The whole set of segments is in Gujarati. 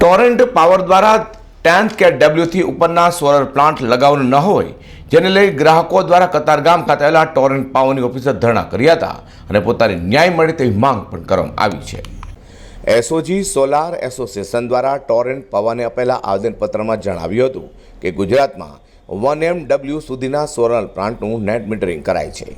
ટોરેન્ટ પાવર દ્વારા ટેન્થ કે ડબલ્યુથી ઉપરના સોલર પ્લાન્ટ લગાવવાનું ન હોય, જેને લઈ ગ્રાહકો દ્વારા કતારગામ ખાતે આવેલા ટોરેન્ટ પાવરની ઓફિસે ધરણા કર્યા હતા અને પોતાને ન્યાય મળે તેવી માંગ પણ કરવામાં આવી છે. એસઓજી સોલાર એસોસિએશન દ્વારા ટોરેન્ટ પાવરને આપેલા આવેદનપત્રમાં જણાવ્યું હતું કે ગુજરાતમાં વન એમ ડબલ્યુ સુધીના સોલર પ્લાન્ટનું નેટ મીટરિંગ કરાય છે.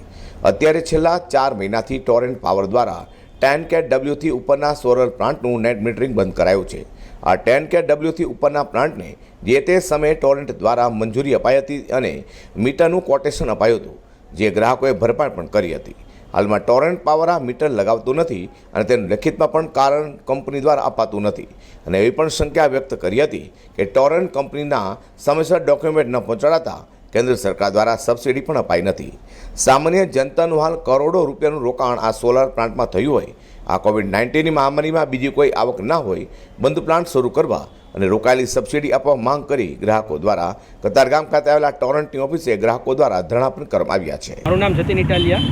અત્યારે છેલ્લા ચાર મહિનાથી ટોરેન્ટ પાવર દ્વારા ટેન કે ડબલ્યુથી ઉપરના સોલર પ્લાન્ટનું નેટ મીટરિંગ બંધ કરાયું છે. આ ટેન કે ડબલ્યુથી ઉપરના પ્લાન્ટને જે તે સમયે ટોરેન્ટ દ્વારા મંજૂરી અપાઈ હતી અને મીટરનું કોટેશન અપાયું હતું, જે ગ્રાહકોએ ભરપાઈ પણ કરી હતી. હાલમાં ટોરેન્ટ પાવર આ મીટર લગાવતું નથી અને તેનું લેખિતમાં પણ કારણ કંપની દ્વારા અપાતું નથી. અને એવી પણ શંકા વ્યક્ત કરી હતી કે ટોરેન્ટ કંપનીના સમયસર ડોક્યુમેન્ટ ન પહોંચાડાતા કેન્દ્ર સરકાર દ્વારા સબસિડી પણ અપાઈ નથી. સામાન્ય જનતાનું હાલ કરોડો રૂપિયાનું રોકાણ આ સોલાર પ્લાન્ટમાં થયું હોય આ કોવિડ નાઇન્ટીનની મહામારીમાં બીજી કોઈ આવક ન હોય બંધ પ્લાન્ટ શરૂ કરવા અને રોકાયેલી સબસિડી આપવા માંગ કરી ગ્રાહકો દ્વારા કતારગામ ખાતે આવેલા ટોરન્ટની ઓફિસે ગ્રાહકો દ્વારા ધરણા પણ કરવામાં આવ્યા છે. મારું નામ જતીન ઇટાલિયા.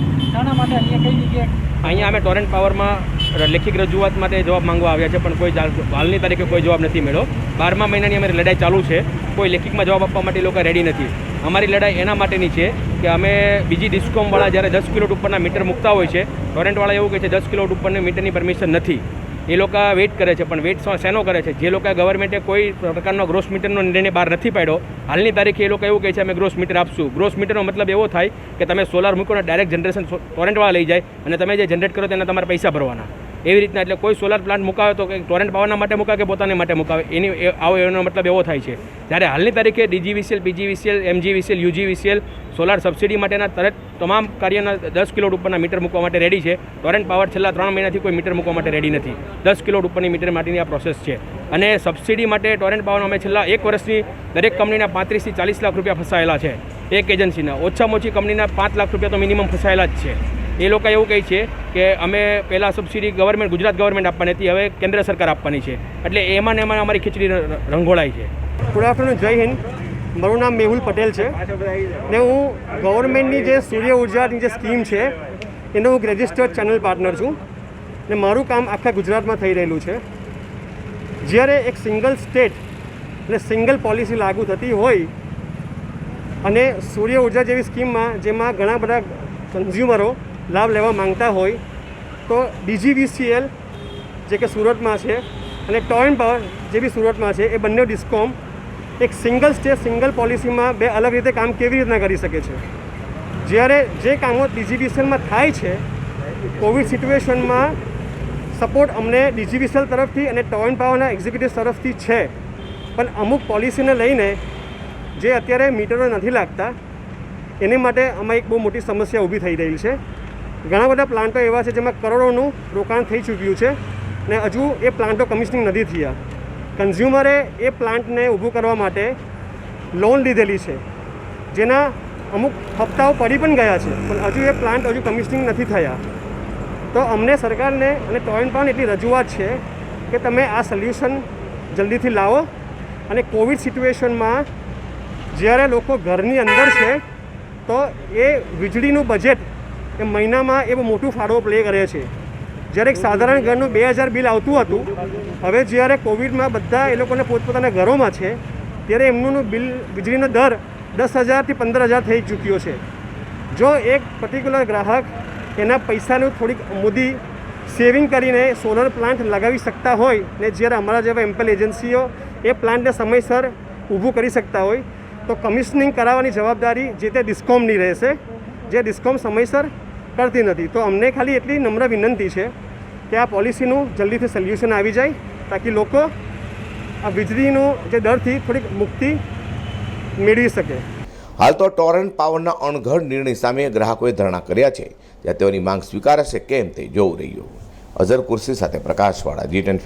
માટે અહીંયા કઈ જગ્યાએ? અહીંયા અમે ટોરન્ટ પાવરમાં લેખિત રજૂઆત માટે જવાબ માંગવા આવ્યા છે પણ કોઈ હાલની તારીખે કોઈ જવાબ નથી મળ્યો. બારમા મહિનાની અમારી લડાઈ ચાલુ છે. કોઈ લેખિતમાં જવાબ આપવા માટે લોકો રેડી નથી. અમારી લડાઈ એના માટેની છે કે અમે બીજી ડિસ્કોમવાળા જ્યારે દસ કિલોટ ઉપરના મીટર મૂકતા હોય છે ટોરેન્ટવાળા એવું કહે છે, દસ કિલોટ ઉપરની મીટરની પરમિશન નથી. એ લોકો વેઇટ કરે છે, પણ વેઇટ શેનો કરે છે? જે લોકો ગવર્મેન્ટે કોઈ પ્રકારનો ગ્રોસ મીટરનો નિર્ણય બહાર નથી પાડ્યો. હાલની તારીખે એ લોકો એવું કહે છે, અમે ગ્રોસ મીટર આપશું. ગ્રોસ મીટરનો મતલબ એવો થાય કે તમે સોલાર મૂકો ને ડાયરેક્ટ જનરેશન ટોરેન્ટવાળા લઈ જાય અને તમે જે જનરેટ કરો તેના તમારે પૈસા ભરવાના. એવી રીતના એટલે કોઈ સોલાર પ્લાન્ટ મુકાવે તો કંઈક ટોરેન્ટ પાવરના માટે મુકાવે કે પોતાને માટે મુકાવે? એની આવો એનો મતલબ એવો થાય છે. જ્યારે હાલની તારીખે DGVCL PGVCL MGVCL UGVCL solar subsidy માટેના તરત તમામ કાર્યના દસ કિલો ઉપરના મીટર મૂકવા માટે રેડી છે. ટોરેન્ટ પાવર છેલ્લા ત્રણ મહિનાથી કોઈ મીટર મૂકવા માટે રેડી નથી. દસ કિલો ઉપરની મીટર માટેની આ પ્રોસેસ છે. અને સબસિડી માટે ટોરેન્ટ પાવર અમે છેલ્લા એક વર્ષની દરેક કંપનીના પાંત્રીસથી ચાલીસ લાખ રૂપિયા ફસાયેલા છે. એક એજન્સીના ઓછામાં ઓછી કંપનીના પાંચ લાખ રૂપિયા તો મિનિમમ ફસાયેલા જ છે. એ લોકો એવું કહે છે કે અમે પહેલાં સબસિડી ગવર્મેન્ટ ગુજરાત ગવર્મેન્ટ આપવાની હતી, હવે કેન્દ્ર સરકાર આપવાની છે. એટલે એમાં ને એમાં અમારી ખીચડી રંગોળાઈ છે. ગુડ આફ્ટરનૂન જય હિન્દ મારું નામ મેહુલ પટેલ છે. ને હું ગવર્મેન્ટની જે સૂર્ય ઉર્જાની જે સ્કીમ છે, એનો હું રજિસ્ટર્ડ ચેનલ પાર્ટનર છું. ને મારું કામ આખા ગુજરાતમાં થઈ રહેલું છે. જ્યારે એક સિંગલ સ્ટેટ અને સિંગલ પોલિસી લાગુ થતી હોય, અને સૂર્ય ઊર્જા જેવી સ્કીમમાં જેમાં ઘણા બધા કન્ઝ્યુમરો લાભ લેવા માંગતા હોય તો ડીજીવીસીએલ જે કે સુરતમાં છે અને ટોયન પાવર જે બી સુરતમાં છે એ બંને ડિસ્કોમ એક સિંગલ સ્ટેટ સિંગલ પોલિસીમાં બે અલગ રીતે કામ કેવી રીતના કરી શકે છે? જ્યારે જે કામો ડીજીવીસીએલમાં થાય છે, કોવિડ સિચ્યુએશનમાં સપોર્ટ અમને ડીજીવીસીએલ તરફથી અને ટોયન પાવરના એક્ઝિક્યુટિવ તરફથી છે. પણ અમુક પોલિસીને લઈને જે અત્યારે મીટરો નથી લાગતા, એની માટે આમાં એક બહુ મોટી સમસ્યા ઊભી થઈ રહી છે. ઘણા બધા પ્લાન્ટો એવા છે જેમાં કરોડોનું રોકાણ થઈ ચૂક્યું છે ને હજુ એ પ્લાન્ટો કમિશનિંગ નથી થયા. કન્ઝ્યુમરે એ પ્લાન્ટને ઊભું કરવા માટે લોન લીધેલી છે. જેના અમુક હપ્તાઓ પડી પણ ગયા છે, પણ હજુ એ પ્લાન્ટ હજુ કમિશનિંગ નથી થયા. તો અમને સરકારને અને ટોરેન્ટ પણ એટલી રજૂઆત છે કે તમે આ સોલ્યુશન જલ્દીથી લાવો અને કોવિડ સિચ્યુએશનમાં જ્યારે લોકો ઘરની અંદર છે, તો એ વીજળીનું બજેટ એ મહિનામાં એ મોટું ફાળો પ્લે કરે છે. જ્યારે એક સાધારણ ઘરનું બે હજાર બિલ આવતું હતું, હવે જ્યારે કોવિડમાં બધા એ લોકોને પોતપોતાના ઘરોમાં છે, ત્યારે એમનું બિલ વીજળીનો દર દસ હજારથી પંદર હજાર થઈ ચૂક્યો છે. જો એક પર્ટિક્યુલર ગ્રાહક એના પૈસાનું થોડીક મોદી સેવિંગ કરીને સોલર પ્લાન્ટ લગાવી શકતા હોય ને જ્યારે અમારા જેવા એમ્પલ એજન્સીઓ એ પ્લાન્ટને સમયસર ઊભું કરી શકતા હોય, તો કમિશનિંગ કરાવવાની જવાબદારી જે તે ડિસ્કોમની રહેશે. જે ડિસ્કોમ સમયસર કરતી નથી. તો અમને ખાલી એટલી નમ્ર વિનંતી છે કે આ પોલિસીનું જલ્દીથી સોલ્યુશન આવી જાય, તાકી લોકો આ વીજળીનું જે દરથી થોડીક મુક્તિ મેળવી શકે. હાલ તો ટોરેન્ટ પાવરના અણઘડ નિર્ણય સામે ગ્રાહકોએ ધરણા કર્યા છે. ત્યાં તેઓની માંગ સ્વીકારશે કેમ તે જોવું રહ્યું. અઝર કુર્સી સાથે પ્રકાશવાળા જી ટેન